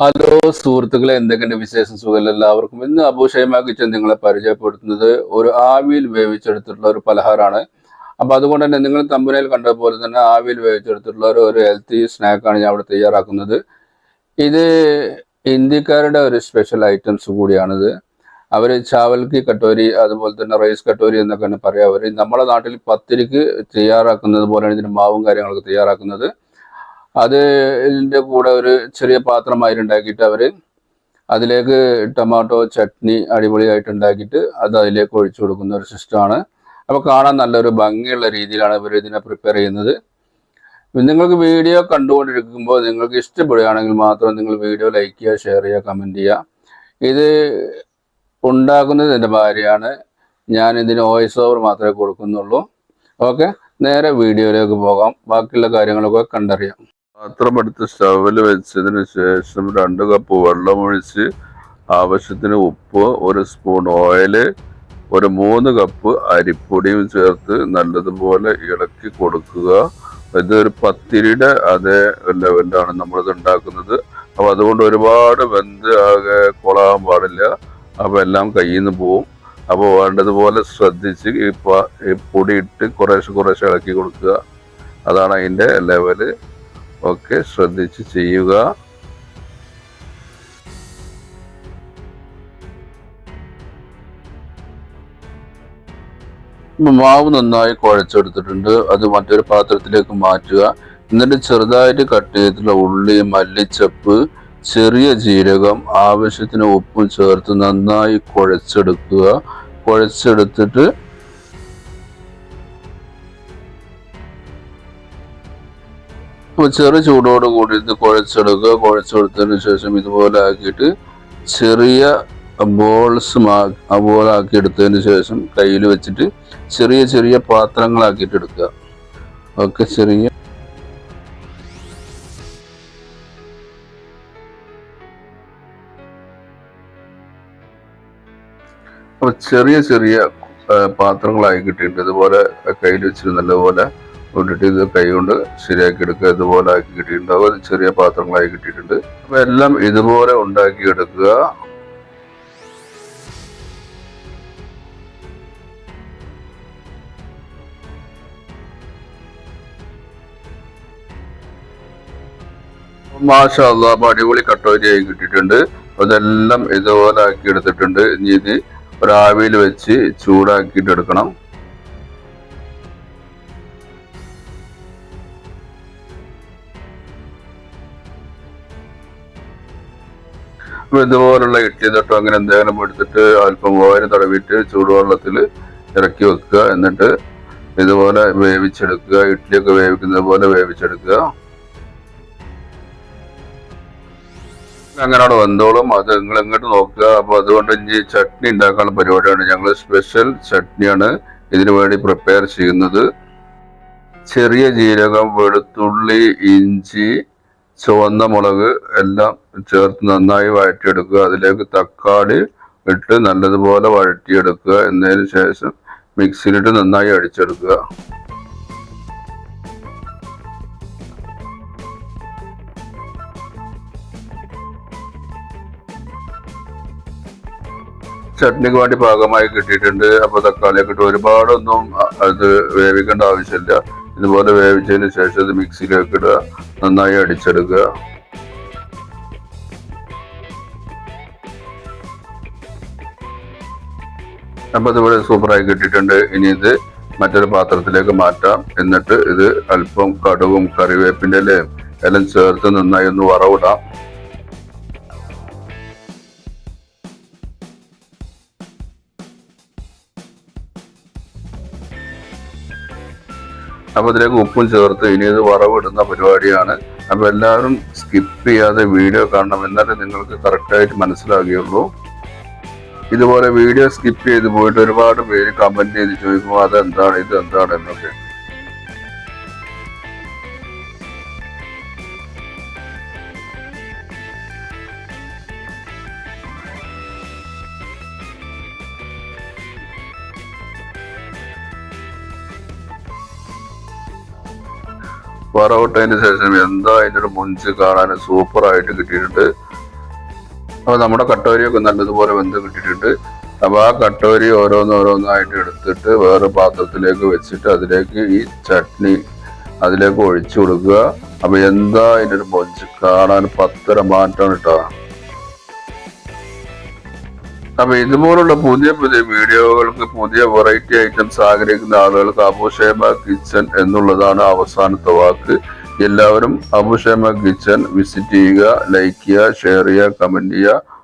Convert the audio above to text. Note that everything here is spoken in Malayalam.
ഹലോ സുഹൃത്തുക്കളെ എന്തൊക്കെയുണ്ട് വിശേഷം? സുഖമല്ല? എല്ലാവർക്കും ഇന്ന് അബൂഷൈമ കിച്ചൻ നിങ്ങളെ പരിചയപ്പെടുത്തുന്നത് ഒരു ആവിയിൽ വേവിച്ചെടുത്തിട്ടുള്ള ഒരു പലഹാരമാണ്. അപ്പൊ അതുകൊണ്ട് തന്നെ നിങ്ങൾ തമ്പനയിൽ കണ്ടതുപോലെ തന്നെ ആവിയിൽ വേവിച്ചെടുത്തിട്ടുള്ള ഒരു ഒരു ഹെൽത്തി സ്നാക്കാണ് ഞാൻ അവിടെ തയ്യാറാക്കുന്നത്. ഇത് ഇന്ത്യക്കാരുടെ ഒരു സ്പെഷ്യൽ ഐറ്റംസ് കൂടിയാണിത്. അവർ ചാവൽക്കി കട്ടോരി അതുപോലെ തന്നെ റൈസ് കട്ടോരി എന്നൊക്കെ പറയാം. അവർ നമ്മുടെ നാട്ടിൽ പത്തിരിക്ക് തയ്യാറാക്കുന്നത് പോലെയാണ് ഇതിന് മാവും കാര്യങ്ങളൊക്കെ തയ്യാറാക്കുന്നത്. അത് ഇതിന്റെ കൂടെ ഒരു ചെറിയ പാത്രമായി ഉണ്ടാക്കിയിട്ട് അവർ അതിലേക്ക് ടൊമാറ്റോ ചട്നി അടിപൊളിയായിട്ട് ഉണ്ടാക്കിയിട്ട് അത് അതിലേക്ക് ഒഴിച്ചു കൊടുക്കുന്ന ഒരു സിസ്റ്റമാണ്. അപ്പോൾ കാണാൻ നല്ലൊരു ഭംഗിയുള്ള രീതിയിലാണ് ഇവർ ഇതിനെ പ്രിപ്പയർ ചെയ്യുന്നത്. നിങ്ങൾക്ക് വീഡിയോ കണ്ടുകൊണ്ടിരിക്കുമ്പോൾ നിങ്ങൾക്ക് ഇഷ്ടപ്പെടുകയാണെങ്കിൽ മാത്രം നിങ്ങൾ വീഡിയോ ലൈക്ക് ചെയ്യുക ഷെയർ ചെയ്യുക കമന്റ് ചെയ്യുക. ഇത് ഉണ്ടാക്കുന്നത് എന്റെ ഭാര്യയാണ്. ഞാൻ ഇതിന് വോയിസ് ഓവർ മാത്രമേ കൊടുക്കുന്നുള്ളൂ. ഓക്കെ നേരെ വീഡിയോയിലേക്ക് പോകാം. ബാക്കിയുള്ള കാര്യങ്ങളൊക്കെ കണ്ടറിയാം. പാത്രം സ്റ്റവിൽ വെച്ചതിന് ശേഷം രണ്ട് കപ്പ് വെള്ളമൊഴിച്ച് ആവശ്യത്തിന് ഉപ്പ് ഒരു സ്പൂൺ ഓയിൽ ഒരു മൂന്ന് കപ്പ് അരിപ്പൊടിയും ചേർത്ത് നല്ലതുപോലെ ഇളക്കി കൊടുക്കുക. ഇതൊരു പത്തിരിയുടെ അതേ ലെവലിലാണ് നമ്മളിത് ഉണ്ടാക്കുന്നത്. അപ്പൊ അതുകൊണ്ട് ഒരുപാട് വെന്ത് ആകെ കൊളാകാൻ പാടില്ല. അപ്പൊ എല്ലാം കയ്യിൽ നിന്ന് പോവും. അപ്പോൾ വേണ്ടതുപോലെ ശ്രദ്ധിച്ച് ഈ പൊടി ഇട്ട് കുറേശ്ശെ കുറേശ്ശെ ഇളക്കി കൊടുക്കുക. അതാണ് അതിന്റെ ലെവൽ ഒക്കെ ശ്രദ്ധിച്ച് ചെയ്യുക. മാവ് നന്നായി കുഴച്ചെടുത്തിട്ടുണ്ട്. അത് മറ്റൊരു പാത്രത്തിലേക്ക് മാറ്റുക. എന്നിട്ട് ചെറുതായിട്ട് കട്ട് ചെയ്തിട്ടുള്ള ഉള്ളി മല്ലിച്ചപ്പ് ചെറിയ ജീരകം ആവശ്യത്തിന് ഉപ്പും ചേർത്ത് നന്നായി കുഴച്ചെടുക്കുക. കുഴച്ചെടുത്തിട്ട് ചെറു ചൂടോട് കൂടി ഇത് കുഴച്ചെടുക്കുക. കുഴച്ചെടുത്തതിന് ശേഷം ഇതുപോലെ ആക്കിയിട്ട് ചെറിയ ബോൾസ് അതുപോലെ ആക്കി എടുത്തതിന് ശേഷം കയ്യിൽ വെച്ചിട്ട് ചെറിയ ചെറിയ പാത്രങ്ങളാക്കിയിട്ട് എടുക്കുക. ഒക്കെ ചെറിയ ചെറിയ ചെറിയ പാത്രങ്ങളായി കിട്ടിയിട്ടുണ്ട്. ഇതുപോലെ കയ്യിൽ വെച്ചിട്ട് നല്ലപോലെ ഇട്ടിട്ട് ഇത് കൈ കൊണ്ട് ശരിയാക്കി എടുക്കുക ഇതുപോലെ ആക്കി കിട്ടിയിട്ടുണ്ടാവും. അത് ചെറിയ പാത്രങ്ങളായി കിട്ടിയിട്ടുണ്ട്. അപ്പൊ എല്ലാം ഇതുപോലെ ഉണ്ടാക്കി എടുക്കുക മാഷാ അള്ളാ അപ്പൊ അടിപൊളി കട്ടോരിയായി കിട്ടിയിട്ടുണ്ട്. അതെല്ലാം ഇതുപോലെ ആക്കി എടുത്തിട്ടുണ്ട്. ഇനി ഇത് ഒരാവിയിൽ വെച്ച് ചൂടാക്കിയിട്ട് എടുക്കണം. ഇതുപോലുള്ള ഇഡ്ഡലി തട്ടോ അങ്ങനെ എന്തെങ്കിലും എടുത്തിട്ട് അല്പം ഓയിൽ തടവിയിട്ട് ചൂടുവെള്ളത്തിൽ ഇറക്കി വെക്കുക. എന്നിട്ട് ഇതുപോലെ വേവിച്ചെടുക്കുക. ഇഡ്ഡലിയൊക്കെ വേവിക്കുന്നത് പോലെ വേവിച്ചെടുക്കുക. അങ്ങനെ അവിടെ വന്നോളും. അത് നിങ്ങൾ ഇങ്ങോട്ട് നോക്കുക. അപ്പൊ അതുകൊണ്ട് ഇനി ചട്നി ഉണ്ടാക്കാനുള്ള പരിപാടിയാണ്. ഞങ്ങൾ സ്പെഷ്യൽ ചട്നിയാണ് ഇതിനു വേണ്ടി പ്രിപ്പയർ ചെയ്യുന്നത്. ചെറിയ ജീരകം വെളുത്തുള്ളി ഇഞ്ചി ചുവന്ന മുളക് എല്ലാം ചേർത്ത് നന്നായി വഴറ്റിയെടുക്കുക. അതിലേക്ക് തക്കാളി ഇട്ട് നല്ലതുപോലെ വഴറ്റിയെടുക്കുക. എന്നതിന് ശേഷം മിക്സിയിലിട്ട് നന്നായി അടിച്ചെടുക്കുക. ചട്നിക്ക് വേണ്ടി പാകമായി കിട്ടിയിട്ടുണ്ട്. അപ്പൊ തക്കാളിയൊക്കെ ഇട്ട് ഒരുപാടൊന്നും അത് വേവിക്കേണ്ട ആവശ്യമില്ല. ഇതുപോലെ വേവിച്ചതിന് ശേഷം ഇത് മിക്സിയിലേക്ക് ഇടുക. നന്നായി അടിച്ചെടുക്കുക. അപ്പൊ ഇതിവിടെ സൂപ്പറായി കിട്ടിയിട്ടുണ്ട്. ഇനി ഇത് മറ്റൊരു പാത്രത്തിലേക്ക് മാറ്റാം. എന്നിട്ട് ഇത് അല്പം കടുവും കറിവേപ്പിന്റെ ഇലയും എല്ലാം ചേർത്ത് നന്നായി ഒന്ന് വറവിടാം. അപ്പൊ ഇതിലേക്ക് ഉപ്പും ചേർത്ത് ഇനി ഇത് വറവിടുന്ന പരിപാടിയാണ്. അപ്പൊ എല്ലാവരും സ്കിപ്പ് ചെയ്യാതെ വീഡിയോ കാണണം എന്നാലേ നിങ്ങൾക്ക് കറക്റ്റായിട്ട് മനസ്സിലാകുകയുള്ളൂ. ഇതുപോലെ വീഡിയോ സ്കിപ്പ് ചെയ്ത് പോയിട്ട് ഒരുപാട് പേര് കമന്റ് ചെയ്ത് ചോദിക്കുമ്പോൾ അതെന്താണ്? ഇത് എന്താണ് എന്നൊക്കെ. വറവിട്ടതിന് ശേഷം എന്താ അതിന്റെ ഒരു മുഞ്ച് കാണാൻ സൂപ്പർ ആയിട്ട് കിട്ടിയിട്ടുണ്ട്. അപ്പോൾ നമ്മുടെ കട്ടോരിയൊക്കെ നല്ലതുപോലെ വെന്ത് കിട്ടിയിട്ടുണ്ട്. അപ്പോൾ ആ കട്ടോരി ഓരോന്നോരോന്നായിട്ട് എടുത്തിട്ട് വേറെ പാത്രത്തിലേക്ക് വെച്ചിട്ട് അതിലേക്ക് ഈ ചട്നി അതിലേക്ക് ഒഴിച്ചു കൊടുക്കുക. അപ്പോൾ എന്താ അതിന്റെ ഒരു മൊഞ്ച് കാണാൻ പത്തര മാറ്റാണ് കേട്ടോ അപ്പൊ ഇതുപോലുള്ള പുതിയ പുതിയ വീഡിയോകൾക്ക് പുതിയ വെറൈറ്റി ഐറ്റംസ് ആഗ്രഹിക്കുന്ന ആളുകൾക്ക് അബുഷേമ കിച്ചൻ എന്നുള്ളതാണ് അവസാനത്തെ വാക്ക്. എല്ലാവരും അബുഷേമ കിച്ചൻ വിസിറ്റ് ചെയ്യുക ലൈക്ക് ചെയ്യുക ഷെയർ ചെയ്യുക കമന്റ് ചെയ്യുക.